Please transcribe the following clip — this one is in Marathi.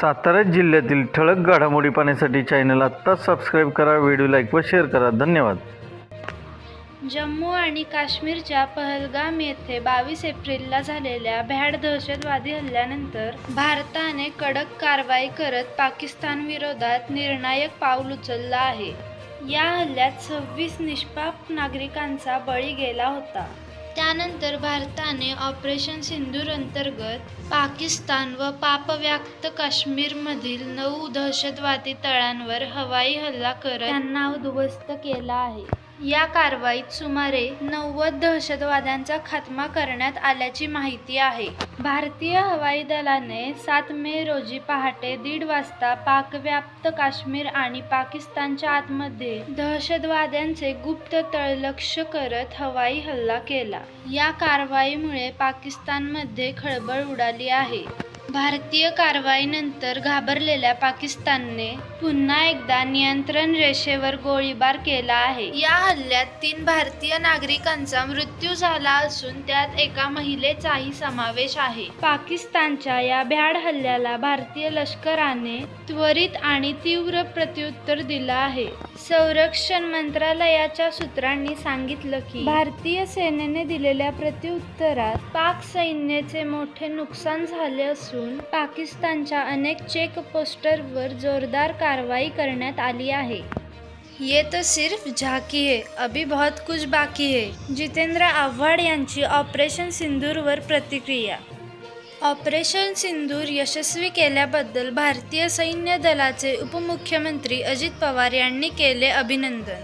सातारा जिल्ह्यातील ठळक घडामोडी पाहण्यासाठी चॅनल आत्ताच सबस्क्राईब करा व्हिडिओ लाईक व शेअर करा. धन्यवाद. जम्मू आणि काश्मीरच्या पहलगाम येथे बावीस एप्रिलला झालेल्या भ्याड दहशतवादी हल्ल्यानंतर भारताने कडक कारवाई करत पाकिस्तानविरोधात निर्णायक पाऊल उचललं आहे. या हल्ल्यात सव्वीस निष्पाप नागरिकांचा बळी गेला होता. त्यानंतर भारताने ऑपरेशन सिंदूर अंतर्गत पाकिस्तान व पापव्याप्त काश्मीरमधील नऊ दहशतवादी तळांवर हवाई हल्ला करत त्यांना उद्ध्वस्त केला आहे. या कारवाईत सुमारे नव्वद दहशतवाद्यांचा खात्मा करण्यात आल्याची माहिती आहे. भारतीय हवाई दलाने सात मे रोजी पहाटे दीड वाजता पाकव्याप्त काश्मीर आणि पाकिस्तानच्या आतमध्ये दहशतवाद्यांचे गुप्त तळ लक्ष करत हवाई हल्ला केला. या कारवाईमुळे पाकिस्तानमध्ये खळबळ उडाली आहे. भारतीय कारवाईनंतर घाबरलेल्या पाकिस्तानने पुन्हा एकदा नियंत्रण रेषेवर गोळीबार केला आहे. या हल्ल्यात तीन भारतीय नागरिकांचा मृत्यू झाला असून त्यात एका महिलेचाही समावेश आहे. पाकिस्तानच्या या भ्याड हल्ल्याला भारतीय लष्कराने त्वरित आणि तीव्र प्रत्युत्तर दिलं आहे. संरक्षण मंत्रालयाच्या सूत्रांनी सांगितलं की भारतीय सेनेने दिलेल्या प्रत्युत्तरात पाक सैन्याचे मोठे नुकसान झाले असून पाकिस्तानच्या अनेक चेक पोस्टरवर जोरदार कारवाई करण्यात आली आहे. ये तो सिर्फ झाकी है अभी बहुत कुछ बाकी है. जितेंद्र आव्हाड यांची ऑपरेशन सिंदूरवर प्रतिक्रिया ऑपरेशन सिंदूर यशस्वी केल्याबद्दल भारतीय सैन्य दलाचे उपमुख्यमंत्री अजित पवार यांनी केले अभिनंदन.